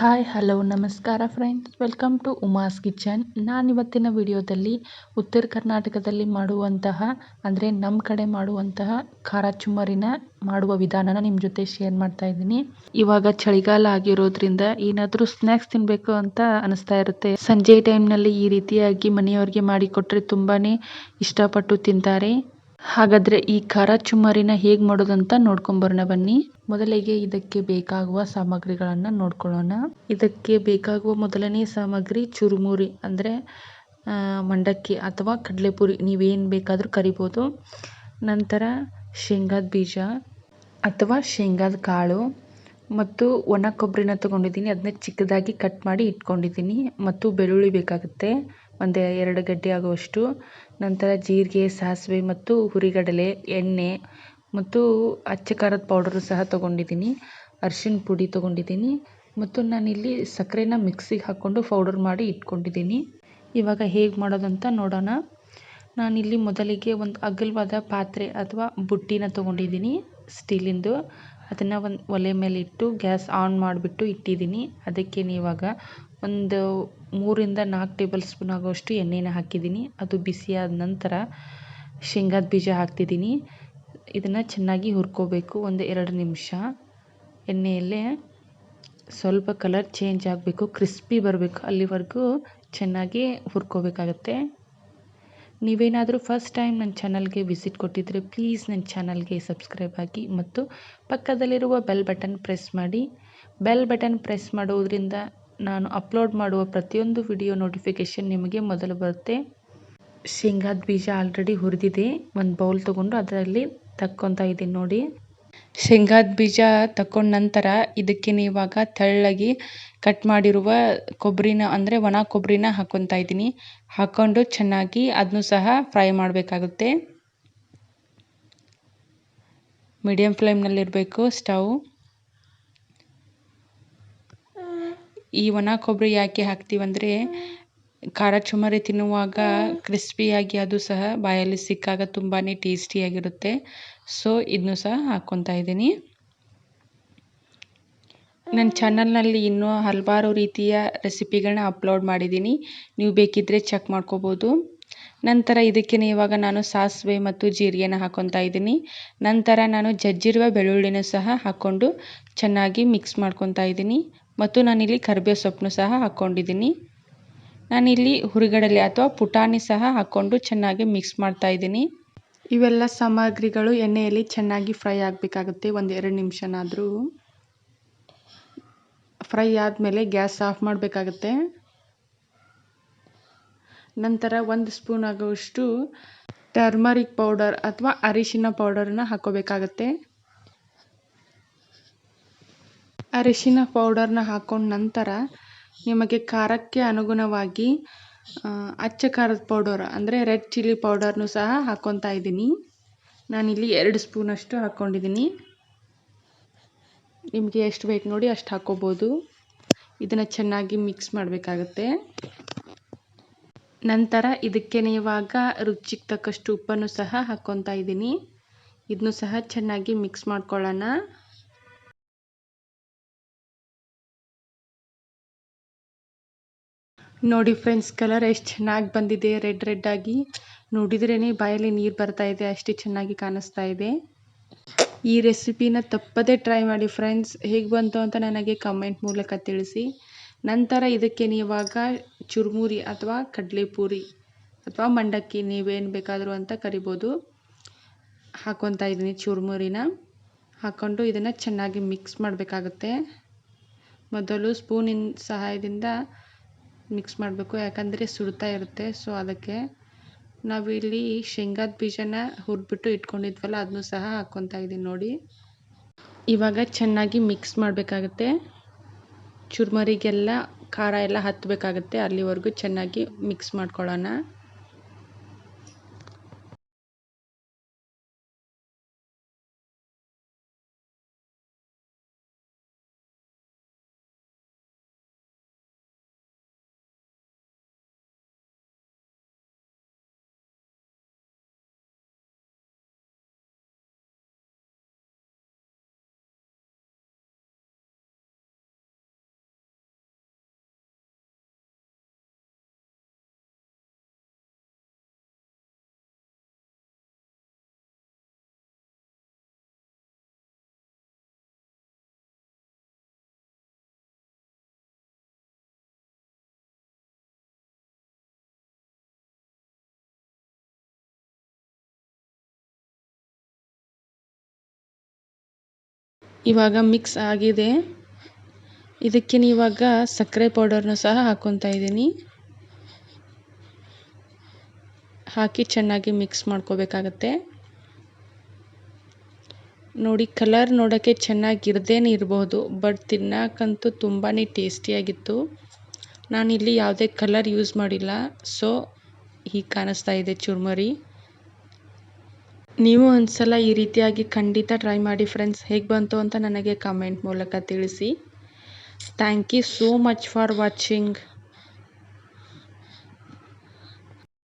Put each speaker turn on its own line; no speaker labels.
Hi, hello, ನಮಸ್ಕಾರ friends welcome to Uma's kitchen ನಾನು ಇವತ್ತಿನ ವಿಡಿಯೋದಲ್ಲಿ ಉತ್ತರ ಕರ್ನಾಟಕದಲ್ಲಿ ಮಾಡುವಂತಹ, ಅಂದರೆ ನಮ್ಮ ಕಡೆ ಮಾಡುವಂತಹ ಖಾರ ಚುಮ್ಮರಿನ ಮಾಡುವ ವಿಧಾನನ ನಿಮ್ಮ ಜೊತೆ ಶೇರ್ ಮಾಡ್ತಾ ಇದ್ದೀನಿ. ಇವಾಗ ಚಳಿಗಾಲ ಆಗಿರೋದ್ರಿಂದ ಏನಾದರೂ ಸ್ನ್ಯಾಕ್ಸ್ ತಿನ್ನಬೇಕು ಅಂತ ಅನಿಸ್ತಾ ಇರುತ್ತೆ. ಸಂಜೆ ಟೈಮ್ನಲ್ಲಿ ಈ ರೀತಿಯಾಗಿ ಮನೆಯವ್ರಿಗೆ ಮಾಡಿಕೊಟ್ರೆ ತುಂಬಾ ಇಷ್ಟಪಟ್ಟು ತಿಂತಾರೆ. ಹಾಗಾದರೆ ಈ ಖಾರ ಚುಮ್ಮರಿನ ಹೇಗೆ ಮಾಡೋದಂತ ನೋಡ್ಕೊಂಬರೋಣ ಬನ್ನಿ. ಮೊದಲಿಗೆ ಇದಕ್ಕೆ ಬೇಕಾಗುವ ಸಾಮಗ್ರಿಗಳನ್ನು ನೋಡ್ಕೊಳ್ಳೋಣ. ಇದಕ್ಕೆ ಬೇಕಾಗುವ ಮೊದಲನೇ ಸಾಮಗ್ರಿ ಚುರುಮುರಿ, ಅಂದರೆ ಮಂಡಕ್ಕಿ ಅಥವಾ ಕಡಲೆಪುರಿ. ನೀವೇನು ಬೇಕಾದರೂ ಕರಿಬೋದು. ನಂತರ ಶೇಂಗಾದ ಬೀಜ ಅಥವಾ ಶೇಂಗಾದ ಕಾಳು ಮತ್ತು ಒಣ ಕೊಬ್ಬರಿನ ತಗೊಂಡಿದ್ದೀನಿ. ಅದನ್ನ ಚಿಕ್ಕದಾಗಿ ಕಟ್ ಮಾಡಿ ಇಟ್ಕೊಂಡಿದ್ದೀನಿ. ಮತ್ತು ಬೆಳ್ಳುಳ್ಳಿ ಬೇಕಾಗುತ್ತೆ. ಒಂದು ಎರಡು ಗಡ್ಡೆ ಆಗುವಷ್ಟು ನಂತರ ಜೀರಿಗೆ, ಸಾಸಿವೆ ಮತ್ತು ಹುರಿಗಡಲೆ, ಎಣ್ಣೆ ಮತ್ತು ಅಚ್ಚ ಖಾರದ ಪೌಡರು ಸಹ ತೊಗೊಂಡಿದ್ದೀನಿ. ಅರಿಶಿನ ಪುಡಿ ತೊಗೊಂಡಿದ್ದೀನಿ ಮತ್ತು ನಾನಿಲ್ಲಿ ಸಕ್ಕರೆನ ಮಿಕ್ಸಿಗೆ ಹಾಕ್ಕೊಂಡು ಪೌಡರ್ ಮಾಡಿ ಇಟ್ಕೊಂಡಿದ್ದೀನಿ. ಇವಾಗ ಹೇಗೆ ಮಾಡೋದಂತ ನೋಡೋಣ. ನಾನಿಲ್ಲಿ ಮೊದಲಿಗೆ ಒಂದು ಅಗಲವಾದ ಪಾತ್ರೆ ಅಥವಾ ಬುಟ್ಟಿನ ತೊಗೊಂಡಿದ್ದೀನಿ ಸ್ಟೀಲಿಂದು. ಅದನ್ನು ಒಂದು ಒಲೆ ಮೇಲೆ ಇಟ್ಟು ಗ್ಯಾಸ್ ಆನ್ ಮಾಡಿಬಿಟ್ಟು ಇಟ್ಟಿದ್ದೀನಿ. ಅದಕ್ಕೆ ಇವಾಗ ಒಂದು ಮೂರಿಂದ ನಾಲ್ಕು ಟೇಬಲ್ ಸ್ಪೂನ್ ಆಗುವಷ್ಟು ಎಣ್ಣೆನ ಹಾಕಿದ್ದೀನಿ. ಅದು ಬಿಸಿಯಾದ ನಂತರ ಶೇಂಗಾದ ಬೀಜ ಹಾಕ್ತಿದ್ದೀನಿ. ಇದನ್ನು ಚೆನ್ನಾಗಿ ಹುರ್ಕೋಬೇಕು. ಒಂದು ಎರಡು ನಿಮಿಷ. ಎಣ್ಣೆಯಲ್ಲೇ ಸ್ವಲ್ಪ ಕಲರ್ ಚೇಂಜ್ ಆಗಬೇಕು. ಕ್ರಿಸ್ಪಿ ಬರಬೇಕು. ಅಲ್ಲಿವರೆಗೂ ಚೆನ್ನಾಗಿ ಹುರ್ಕೋಬೇಕಾಗತ್ತೆ. ನೀವೇನಾದರೂ ಫಸ್ಟ್ ಟೈಮ್ ನನ್ನ ಚಾನಲ್ಗೆ ವಿಸಿಟ್ ಕೊಟ್ಟಿದ್ದರೆ ಪ್ಲೀಸ್ ನನ್ನ ಚಾನಲ್ಗೆ ಸಬ್ಸ್ಕ್ರೈಬ್ ಆಗಿ ಮತ್ತು ಪಕ್ಕದಲ್ಲಿರುವ ಬೆಲ್ ಬಟನ್ ಪ್ರೆಸ್ ಮಾಡಿ. ಬೆಲ್ ಬಟನ್ ಪ್ರೆಸ್ ಮಾಡೋದ್ರಿಂದ ನಾನು ಅಪ್ಲೋಡ್ ಮಾಡುವ ಪ್ರತಿಯೊಂದು ವಿಡಿಯೋ ನೋಟಿಫಿಕೇಷನ್ ನಿಮಗೆ ಮೊದಲು ಬರುತ್ತೆ. ಶೇಂಗಾದ ಬೀಜ ಆಲ್ರೆಡಿ ಹುರಿದಿದೆ. ಒಂದು ಬೌಲ್ ತೊಗೊಂಡು ಅದರಲ್ಲಿ ತಕ್ಕೊತಾ ಇದ್ದೀನಿ ನೋಡಿ. ಶೇಂಗಾದ ಬೀಜ ತಕ್ಕೊಂಡ ನಂತರ ಇದಕ್ಕೆ ಇವಾಗ ತೆಳ್ಳಗೆ ಕಟ್ ಮಾಡಿರುವ ಕೊಬ್ಬರಿನ ಅಂದರೆ ಒಣ ಕೊಬ್ಬರಿನ ಹಾಕ್ಕೊತಾ ಇದ್ದೀನಿ. ಹಾಕ್ಕೊಂಡು ಚೆನ್ನಾಗಿ ಅದನ್ನು ಸಹ ಫ್ರೈ ಮಾಡಬೇಕಾಗುತ್ತೆ. ಮೀಡಿಯಮ್ ಫ್ಲೇಮ್ನಲ್ಲಿರಬೇಕು ಸ್ಟವ್ ಈ ಒಣ ಕೊಬ್ಬರಿ ಯಾಕೆ ಹಾಕ್ತೀವಂದರೆ ಖಾರ ಚುಮರಿ ತಿನ್ನುವಾಗ ಕ್ರಿಸ್ಪಿಯಾಗಿ ಅದು ಸಹ ಬಾಯಲ್ಲಿ ಸಿಕ್ಕಾಗ ತುಂಬಾ ಟೇಸ್ಟಿಯಾಗಿರುತ್ತೆ. ಸೊ ಇದನ್ನು ಸಹ ಹಾಕ್ಕೊತಾ ಇದ್ದೀನಿ. ನನ್ನ ಚಾನಲ್ನಲ್ಲಿ ಇನ್ನೂ ಹಲವಾರು ರೀತಿಯ ರೆಸಿಪಿಗಳನ್ನ ಅಪ್ಲೋಡ್ ಮಾಡಿದ್ದೀನಿ. ನೀವು ಬೇಕಿದ್ದರೆ ಚೆಕ್ ಮಾಡ್ಕೋಬೋದು. ನಂತರ ಇದಕ್ಕೆ ಇವಾಗ ನಾನು ಸಾಸಿವೆ ಮತ್ತು ಜೀರಿಗೆನ ಹಾಕ್ಕೊತಾ ಇದ್ದೀನಿ. ನಂತರ ನಾನು ಜಜ್ಜಿರುವ ಬೆಳ್ಳುಳ್ಳಿನ ಸಹ ಹಾಕ್ಕೊಂಡು ಚೆನ್ನಾಗಿ ಮಿಕ್ಸ್ ಮಾಡ್ಕೊತಾ ಇದ್ದೀನಿ. ಮತ್ತು ನಾನಿಲ್ಲಿ ಕರಿಬೇವು ಸೊಪ್ಪನ್ನು ಸಹ ಹಾಕ್ಕೊಂಡಿದ್ದೀನಿ ನಾನಿಲ್ಲಿ ಹುರಿಗಡಲೆ ಅಥವಾ ಪುಟಾಣಿ ಸಹ ಹಾಕ್ಕೊಂಡು ಚೆನ್ನಾಗಿ ಮಿಕ್ಸ್ ಮಾಡ್ತಾ ಇದ್ದೀನಿ. ಇವೆಲ್ಲ ಸಾಮಗ್ರಿಗಳು ಎಣ್ಣೆಯಲ್ಲಿ ಚೆನ್ನಾಗಿ ಫ್ರೈ ಆಗಬೇಕಾಗುತ್ತೆ, ಒಂದು ಎರಡು ನಿಮಿಷನಾದರೂ. ಫ್ರೈ ಆದಮೇಲೆ ಗ್ಯಾಸ್ ಆಫ್ ಮಾಡಬೇಕಾಗತ್ತೆ. ನಂತರ ಒಂದು ಸ್ಪೂನ್ ಆಗುವಷ್ಟು ಟರ್ಮರಿಕ್ ಪೌಡರ್ ಅಥವಾ ಅರಿಶಿನ ಪೌಡರನ್ನು ಹಾಕೋಬೇಕಾಗತ್ತೆ. ಅರಿಶಿನ ಪೌಡರ್ನ ಹಾಕೊಂಡ ನಂತರ ನಿಮಗೆ ಖಾರಕ್ಕೆ ಅನುಗುಣವಾಗಿ ಅಚ್ಚ ಖಾರದ ಪೌಡರ್ ಅಂದರೆ ರೆಡ್ ಚಿಲ್ಲಿ ಪೌಡರ್ನು ಸಹ ಹಾಕ್ಕೊತಾ ಇದ್ದೀನಿ. ನಾನಿಲ್ಲಿ ಎರಡು ಸ್ಪೂನಷ್ಟು ಹಾಕ್ಕೊಂಡಿದ್ದೀನಿ ನಿಮಗೆ ಎಷ್ಟು ಬೇಕು ನೋಡಿ ಅಷ್ಟು ಹಾಕ್ಕೋಬೋದು ಇದನ್ನು ಚೆನ್ನಾಗಿ ಮಿಕ್ಸ್ ಮಾಡಬೇಕಾಗತ್ತೆ. ನಂತರ ಇದಕ್ಕೆ ಇವಾಗ ರುಚಿಗೆ ತಕ್ಕಷ್ಟು ಉಪ್ಪನ್ನು ಸಹ ಹಾಕ್ಕೊತಾ ಇದ್ದೀನಿ. ಇದನ್ನು ಸಹ ಚೆನ್ನಾಗಿ ಮಿಕ್ಸ್ ಮಾಡ್ಕೊಳ್ಳೋಣ. ನೋಡಿ ಫ್ರೆಂಡ್ಸ್ ಕಲರ್ ಎಷ್ಟು ಚೆನ್ನಾಗಿ ಬಂದಿದೆ. ರೆಡ್ ರೆಡ್ ಆಗಿ. ನೋಡಿದ್ರೇ ಬಾಯಲ್ಲಿ ನೀರು ಬರ್ತಾ ಇದೆ, ಅಷ್ಟು ಚೆನ್ನಾಗಿ ಕಾಣಿಸ್ತಾ ಇದೆ. ಈ ರೆಸಿಪಿನ ತಪ್ಪದೇ ಟ್ರೈ ಮಾಡಿ ಫ್ರೆಂಡ್ಸ್ ಹೇಗೆ ಬಂತು ಅಂತ ನನಗೆ ಕಮೆಂಟ್ ಮೂಲಕ ತಿಳಿಸಿ. ನಂತರ ಇದಕ್ಕೆ ನೀವಾಗ ಚುರುಮುರಿ ಅಥವಾ ಕಡಲೆಪುರಿ ಅಥವಾ ಮಂಡಕ್ಕಿ ನೀವೇನು ಬೇಕಾದರೂ ಅಂತ ಕರಿಬೋದು. ಹಾಕೊತಾ ಇದ್ದೀನಿ ಚುರುಮುರಿನ. ಹಾಕ್ಕೊಂಡು ಇದನ್ನು ಚೆನ್ನಾಗಿ ಮಿಕ್ಸ್ ಮಾಡಬೇಕಾಗುತ್ತೆ. ಮೊದಲು ಸ್ಪೂನಿನ ಸಹಾಯದಿಂದ ಮಿಕ್ಸ್ ಮಾಡಬೇಕು, ಯಾಕಂದರೆ ಸುಡ್ತಾ ಇರುತ್ತೆ. ಸೊ ಅದಕ್ಕೆ ನಾವಿಲ್ಲಿ ಶೇಂಗಾದ ಬೀಜನ ಹುರಿದ್ಬಿಟ್ಟು ಇಟ್ಕೊಂಡಿದ್ವಲ್ಲ ಅದನ್ನು ಸಹ ಹಾಕ್ಕೊತಾ ಇದ್ದೀನಿ ನೋಡಿ. ಇವಾಗ ಚೆನ್ನಾಗಿ ಮಿಕ್ಸ್ ಮಾಡಬೇಕಾಗತ್ತೆ. ಚುರ್ಮರಿಗೆಲ್ಲ, ಖಾರ ಎಲ್ಲ ಹತ್ತಬೇಕಾಗತ್ತೆ ಅಲ್ಲಿವರೆಗೂ ಚೆನ್ನಾಗಿ ಮಿಕ್ಸ್ ಮಾಡ್ಕೊಳ್ಳೋಣ. ಇವಾಗ ಮಿಕ್ಸ್ ಆಗಿದೆ. ಇದಕ್ಕೆ ಇವಾಗ ಸಕ್ಕರೆ ಪೌಡರ್ನ ಸಹ ಹಾಕ್ಕೊತಾ ಇದ್ದೀನಿ. ಹಾಕಿ ಚೆನ್ನಾಗಿ ಮಿಕ್ಸ್ ಮಾಡ್ಕೋಬೇಕಾಗತ್ತೆ. ನೋಡಿ ಕಲರ್ ನೋಡೋಕ್ಕೆ ಚೆನ್ನಾಗಿರದೇನೆ ಇರ್ಬೋದು ಬಟ್ ತಿನ್ನೋಕ್ಕಂತೂ ತುಂಬಾ ಟೇಸ್ಟಿಯಾಗಿತ್ತು ನಾನಿಲ್ಲಿ ಯಾವುದೇ ಕಲರ್ ಯೂಸ್ ಮಾಡಿಲ್ಲ ಸೊ ಹೀಗೆ ಕಾಣಿಸ್ತಾ ಇದೆ ಚುರ್ಮರಿ. ನೀವು ಒಂದ್ಸಲ ಈ ರೀತಿಯಾಗಿ ಖಂಡಿತ ಟ್ರೈ ಮಾಡಿ ಫ್ರೆಂಡ್ಸ್ ಹೇಗೆ ಬಂತು ಅಂತ ನನಗೆ ಕಮೆಂಟ್ ಮೂಲಕ ತಿಳಿಸಿ. Thank you so much for watching